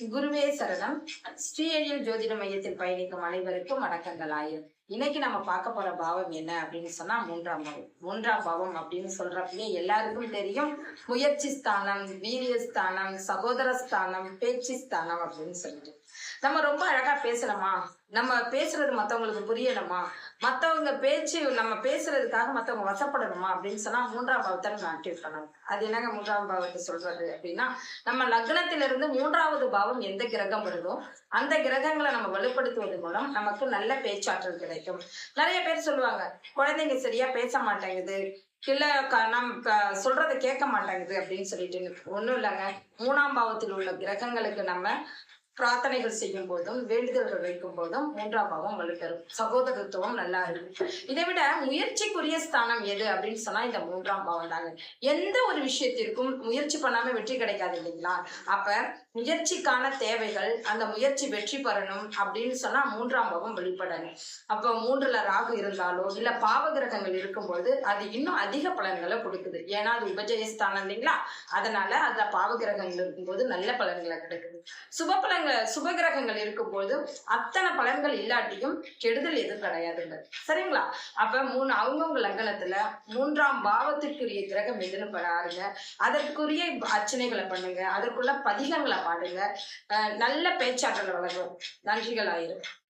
குருவே சரணம். ஸ்ரீஎழில் ஜோதிட மையத்தில் பயணிக்கும் அனைவருக்கும் வணக்கங்கள். ஆயிரம் இன்னைக்கு நம்ம பார்க்க போற பாவம் என்ன அப்படின்னு சொன்னா மூன்றாம் பாவம். மூன்றாம் பாவம் அப்படின்னு சொல்றப்பவே எல்லாருக்கும் தெரியும். முயற்சி ஸ்தானம் வீரிய ஸ்தானம் சகோதர ஸ்தானம் பேச்சு ஸ்தானம் அப்படின்னு சொல்லிட்டு. நம்ம ரொம்ப அழகா பேசணுமா? நம்ம பேசுறது மத்தவங்களுக்கு புரியணுமா? மத்தவங்க பேச்சு நம்ம பேசுறதுக்காக மத்தவங்க வசப்படணுமா அப்படின்னு சொன்னா மூன்றாம் பாவத்தை நம்ம ஆக்டிவ் பண்ணணும். அது என்னங்க மூன்றாம் பாவத்தை சொல்றது அப்படின்னா நம்ம லக்னத்திலிருந்து மூன்றாவது பாவம் எந்த கிரகம் வருதோ அந்த கிரகங்களை நம்ம வலுப்படுத்துவது மூலம் நமக்கு நல்ல பேச்சாற்றல் கிடைக்கும். நிறைய பேர் சொல்லுவாங்க குழந்தைங்க சரியா பேச மாட்டேங்குது. இல்ல க- நம் சொல்றதை கேட்க மாட்டேங்குது அப்படின்னு சொல்லிட்டு ஒண்ணும் இல்லைங்க. மூணாம் பாவத்தில் உள்ள கிரகங்களுக்கு நம்ம பிரார்த்தனைகள் செய்யும் போதும் வேண்டுதல்கள் வைக்கும் போதும் மூன்றாம் பாவம் வலுப்பெறும் சகோதரத்துவம் நல்லா இருக்கும். இதை விட முயற்சிக்குரிய ஸ்தானம் எது அப்படின்னு சொன்னா இந்த மூன்றாம் பாவம் தாங்க. எந்த ஒரு விஷயத்திற்கும் முயற்சி பண்ணாம வெற்றி கிடைக்காது இல்லைங்களா? அப்ப முயற்சிக்கான தேவைகள் அந்த முயற்சி வெற்றி பெறணும் அப்படின்னு சொன்னா மூன்றாம் பாவம் வெளிப்படணும் அப்ப மூன்றுல ராகு இருந்தாலோ இல்ல பாவ கிரகங்கள் இருக்கும்போது அது இன்னும் அதிக பலன்களை கொடுக்குது. ஏன்னா அது உபஜயஸ்தானம் இல்லைங்களா? அதனால அதுல பாவ கிரகங்கள் இருக்கும்போது நல்ல பலன்களை கிடைக்குது. சுப பலன் சுபகிரகங்கள் சுபகிரகங்கள் இருக்கும்போது அத்தனை பலன்கள் இல்லாட்டியும் கெடுதல் எதுவும் கிடையாதுங்க. சரிங்களா? அப்ப மூணு அவங்கவுங்க லக்னத்துல மூன்றாம் பாவத்திற்குரிய கிரகம் எதுன்னு பாருங்க. அதற்குரிய அர்ச்சனைகளை பண்ணுங்க. அதற்குள்ள பதிகங்களை பாடுங்க. நல்ல பேச்சாற்றலை வளரும் நன்றிகள் ஆயிரும்.